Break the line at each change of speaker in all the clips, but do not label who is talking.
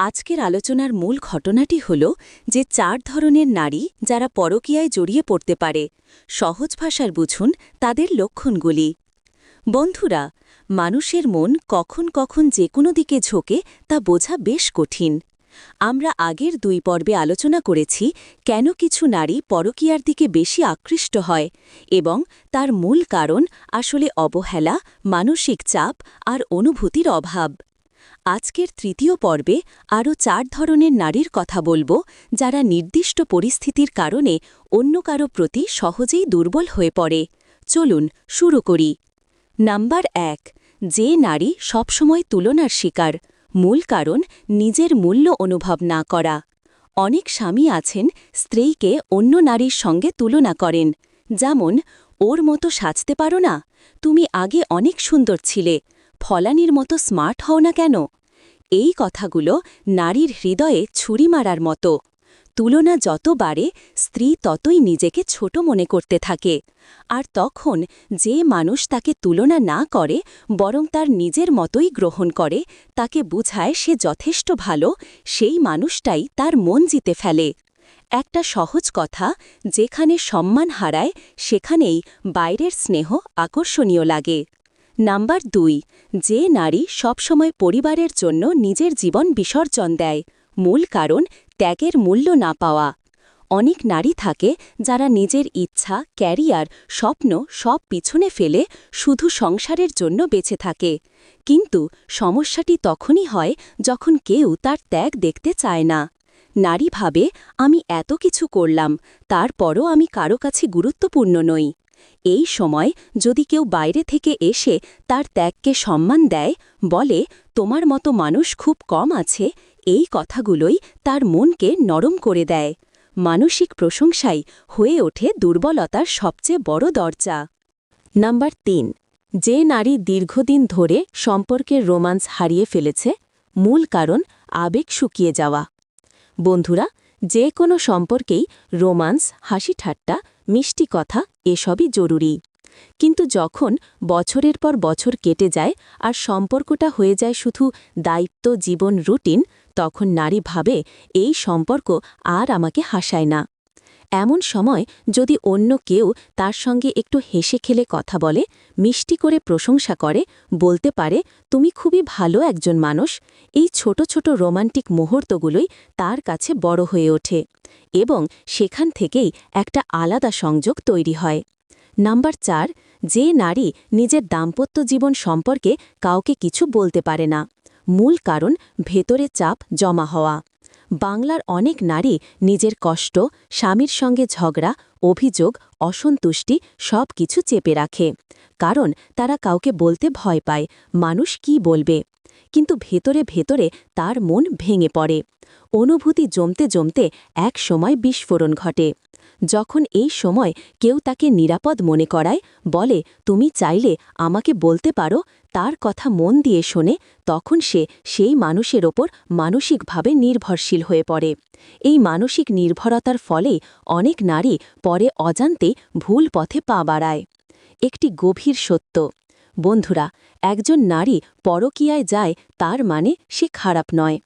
আজকের আলোচনার মূল ঘটনাটি হল যে চার ধরনের নারী যারা পরকীয়ায় জড়িয়ে পড়তে পারে। সহজ ভাষার বুঝুন তাদের লক্ষণগুলি। বন্ধুরা, মানুষের মন কখন কখন যে কোনো দিকে ঝোঁকে তা বোঝা বেশ কঠিন। আমরা আগের দুই পর্বে আলোচনা করেছি কেন কিছু নারী পরকীয়ার দিকে বেশি আকৃষ্ট হয় এবং তার মূল কারণ আসলে অবহেলা, মানসিক চাপ আর অনুভূতির অভাব। আজকের তৃতীয় পর্বে আরও চার ধরনের নারীর কথা বলব, যারা নির্দিষ্ট পরিস্থিতির কারণে অন্য কারও প্রতি সহজেই দুর্বল হয়ে পড়ে। চলুন শুরু করি। নাম্বার এক, যে নারী সবসময় তুলনার শিকার, মূল কারণ নিজের মূল্য অনুভব না করা। অনেক স্বামী আছেন স্ত্রীকে অন্য নারীর সঙ্গে তুলনা করেন, যেমন, ওর মতো সাজতে পারো না, তুমি আগে অনেক সুন্দর ছিলে ফলানির মতো স্মার্ট হও না কেন? এই কথাগুলো নারীর হৃদয়ে ছুরি মারার মতো। তুলনা যত বাড়ে, স্ত্রী ততই নিজেকে ছোট মনে করতে থাকে। আর তখন যে মানুষ তাকে তুলনা না করে, বরং তার নিজের মতোই গ্রহণ করে, তাকে বুঝায় সে যথেষ্ট ভালো, সেই মানুষটাই তার মন জিতে ফেলে। একটা সহজ কথা, যেখানে সম্মান হারায়, সেখানেই বাইরের স্নেহ আকর্ষণীয় লাগে। নাম্বার দুই, যে নারী সবসময় পরিবারের জন্য নিজের জীবন বিসর্জন দেয়, মূল কারণ ত্যাগের মূল্য না পাওয়া। অনেক নারী থাকে যারা নিজের ইচ্ছা, ক্যারিয়ার, স্বপ্ন সব পিছনে ফেলে শুধু সংসারের জন্য বেঁচে থাকে। কিন্তু সমস্যাটি তখনই হয় যখন কেউ তার ত্যাগ দেখতে চায় না। নারী ভাবে, আমি এত কিছু করলাম, তারপরও আমি কারও কাছে গুরুত্বপূর্ণ নই। এই সময় যদি কেউ বাইরে থেকে এসে তার ত্যাগকে সম্মান দেয়, বলে, তোমার মতো মানুষ খুব কম আছে এই কথাগুলোই তার মনকে নরম করে দেয়। মানসিক প্রশংসাই হয়ে ওঠে দুর্বলতার সবচেয়ে বড় দরজা। নাম্বার তিন, যে নারী দীর্ঘদিন ধরে সম্পর্কের রোমান্স হারিয়ে ফেলেছে, মূল কারণ আবেগ শুকিয়ে যাওয়া। বন্ধুরা, যে কোনো সম্পর্কেই রোমান্স, হাসি ঠাট্টা মিষ্টি কথা এসবই জরুরি। কিন্তু যখন বছরের পর বছর কেটে যায় আর সম্পর্কটা হয়ে যায় শুধু দায়িত্ব, জীবন, রুটিন, তখন নারী ভাবে এই সম্পর্ক আর আমাকে হাসায় না। এমন সময় যদি অন্য কেউ তার সঙ্গে একটু হেসে খেলে কথা বলে, মিষ্টি করে প্রশংসা করে, বলতে পারে, তুমি খুবই ভালো একজন মানুষ। এই ছোট ছোট রোমান্টিক মুহূর্তগুলোই তার কাছে বড় হয়ে ওঠে এবং সেখান থেকেই একটা আলাদা সংযোগ তৈরি হয়। নাম্বার চার, যে নারী নিজের দাম্পত্য জীবন সম্পর্কে কাউকে কিছু বলতে পারে না। মূল কারণ, ভেতরে চাপ জমা হওয়া। বাংলার অনেক নারী নিজের কষ্ট, স্বামীর সঙ্গে ঝগড়া, অভিযোগ, অসন্তুষ্টি সব কিছু চেপে রাখে। কারণ তারা কাউকে বলতে ভয় পায়। মানুষ কি বলবে? কিন্তু ভেতরে ভেতরে তার মন ভেঙে পড়ে। অনুভূতি জমতে জমতে এক সময় বিস্ফোরণ ঘটে। যখন এই সময় কেউ তাকে নিরাপদ মনে করায়, বলে, তুমি চাইলে আমাকে বলতে পারো, তার কথা মন দিয়ে শোনে। তখন সে সেই মানুষের ওপর মানসিকভাবে নির্ভরশীল হয়ে পড়ে। এই মানসিক নির্ভরতার ফলেই অনেক নারী পরে অজান্তে ভুল পথে পা বাড়ায়। একটি গভীর সত্য বন্ধুরা, একজন নারী পরকীয়ায় যায় তার মানে সে খারাপ নয়।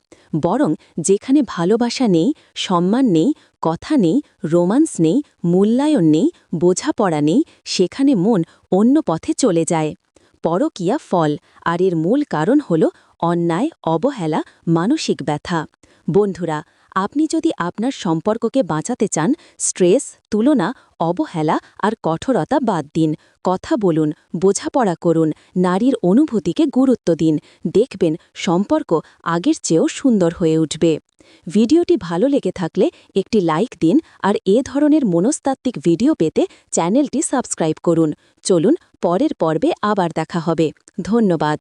বরং যেখানে ভালোবাসা নেই, সম্মান নেই, কথা নেই, রোমান্স নেই, মূল্যায়ন নেই, বোঝাপড়া নেই, সেখানে মন অন্য পথে চলে যায়। পরকীয়া ফল, আর এর মূল কারণ হল অন্যায়, অবহেলা, মানসিক ব্যথা। বন্ধুরা আপনি যদি আপনার সম্পর্ককে বাঁচাতে চান, স্ট্রেস, তুলনা, অবহেলা আর কঠোরতা বাদ দিন। কথা বলুন, বোঝাপড়া করুন, নারীর অনুভূতিকে গুরুত্ব দিন। দেখবেন সম্পর্ক আগের চেয়েও সুন্দর হয়ে উঠবে। ভিডিওটি ভালো লেগে থাকলে একটি লাইক দিন আর এ ধরনের মনস্তাত্ত্বিক ভিডিও পেতে চ্যানেলটি সাবস্ক্রাইব করুন। চলুন, পরের পর্বে আবার দেখা হবে। ধন্যবাদ।